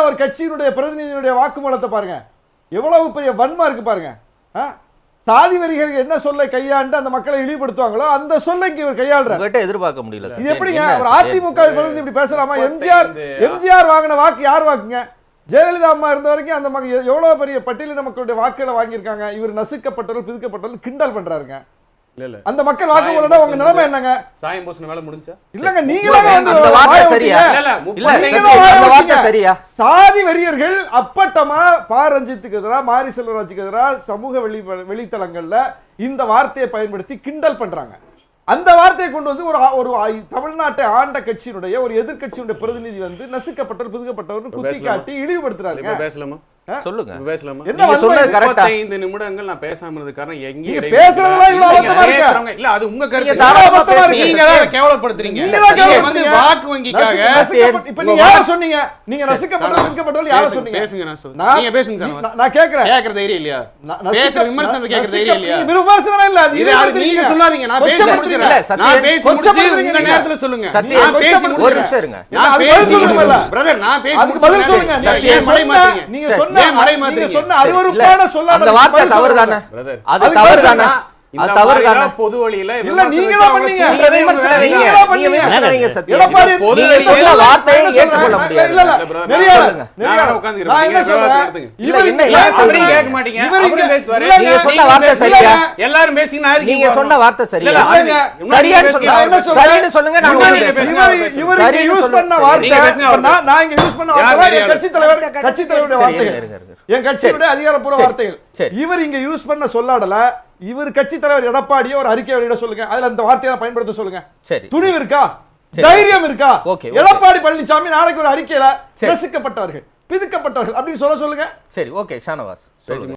ஒரு கட்சியினுடைய பிரதிநிதியினுடைய வாக்குமூலத்தை பாருங்க. எவ்வளவு பெரிய வன்மை இருக்கு பாருங்க? சாதி வரிகள் என்ன சொல்லை கையாண்டு அந்த மக்களை இழிவுபடுத்துவாங்களோ அந்த சொல்லை இங்க இவர் கையாளுறாரு. எதிர்பார்க்க முடியல இது எப்படிங்க? ஒரு? அதிமுக பிரதிநிதி இப்படி பேசலாமா? எம்ஜிஆர் எம்ஜிஆர் வாங்கின வாக்கு யார் வாக்குங்க? ஜெயலலிதா அம்மா இருந்த வரைக்கும் அந்த மக்கள் எ- எவ்வளவு பெரிய பட்டியலின மக்களுடைய வாக்குகளை வாங்கியிருக்காங்க. இவர் நசுக்கப்பட்டவர்கள் பிதுக்கப்பட்டவர்கள் கிண்டல் பண்றாருங்க. அந்த மக்கள் வாக்கு போலனா உங்க நிலைமை என்னங்க? சாயம் பூசின வேலை முடிஞ்சா? இல்லங்க நீங்க தாங்க வந்து அந்த வார்த்தை சரியா? இல்ல அந்த வார்த்தை. சரியா? சாதி வெறியர்கள் அப்பட்டமா பா ரஞ்சித்துக்கு எதிராக மாரி செல்வராஜுக்கு எதிராக சமூக வெளி வெளித்தளங்கள்ல இந்த வார்த்தையை பயன்படுத்தி கிண்டல் பண்றாங்க. அந்த வார்த்தையை கொண்டு வந்து ஒரு ஒரு தமிழ்நாட்டை ஆண்ட கட்சியினுடைய ஒரு எதிர்க்கட்சியினுடைய பிரதிநிதி வந்து நசுக்கப்பட்டவர் பிதுக்கப்பட்டவர் குத்தி? காட்டி இழிவுபடுத்துறாருங்க. இப்ப பேசலாமா? சொல்லுங்க இப்ப பேசலாமா என்ன நீங்க வன்மை சொன்னது இது? கரெக்டா முப்பத்தைந்து நிமிடங்கள் நான் பேசாம இருந்தது காரணம் எங்கேயும் நீங்க இடைவெளி பேசுறதெல்லாம் இல்லை. இவ்வளவு நீங்க அபத்தமா இருக்கா? பேசுறவங்க- இல்ல அது உங்க கருத்து நீங்க தாராளமா அபத்தமா இருக்கு. நீங்க தான் கேவலப்படுத்துறீங்க நீங்க தான் நீங்க வந்து கேவலப்படுத்துறீங்க. வாக்கு வங்கிக்காக நசுக்க- நசுக்கப்பட்ட- இப்ப உங்க நீங்க யார வாக்கு- சொன்னீங்க நீங்க நசுக்கப்பட்டவர் சரவணா, நசுக்கப்பட்டவர் யார பேசுங்க, சொன்னீங்க பேசுங்க நான் சொல்றேன். நான் நீங்க பேசுங்க நீ- சரவணா. நான் நான் கேக்குறேன் கேக்குற தைரியம் இல்லையா ந- நசுக்க- பேசுற விமர்சனத்தை கேக்குற நசுக்க- தைரியம் இல்லையா இது விமர்சனமே இல்ல அது. நீங்க சொல்லாதீங்க நான் பேசி நான் பேசி உங்க. நேரத்துல சொல்லுங்க நான் பேசி. ஒரு நிமிஷம் இருங்க நான் பேசி பிரதர் பேசி பதில் சொல்லுங்க நீங்க சொன்ன-. சொன்ன அருவருப்பான சொல்லாடல் அந்த வார்த்தை தவறு. தானே அது தவறு தானே பொது வழியில? எல்லாரும் எதுக்கு நீங்க சொன்ன? வார்த்தை சரியா? சரியான்னு. சொல்லுங்க. சரின்னு சொல்லுங்க? கட்சி தலைவர் கட்சி தலைவருடைய வார்த்தைகள். என் கட்சியுடைய அதிகாரப்பூர்வ. வார்த்தைகள். இவர் இங்க யூஸ் பண்ண சொல்லாடல இவர் கட்சி தலைவர் எடப்பாடியே ஒரு அறிக்கை வெளியிட சொல்லுங்க. அதுல அந்த வார்த்தையை பயன்படுத்த சொல்லுங்க. சரி. துணிவு இருக்கா. தைரியம் இருக்கா. எடப்பாடி பழனிசாமி நாளைக்கு ஒரு அறிக்கையில. ரசிக்கப்பட்டவர்கள் பிதுக்கப்பட்டவர்கள் அப்படின்னு சொல்ல சொல்லுங்க. சரி ஓகே ஷானவாஸ். சொல்லுங்க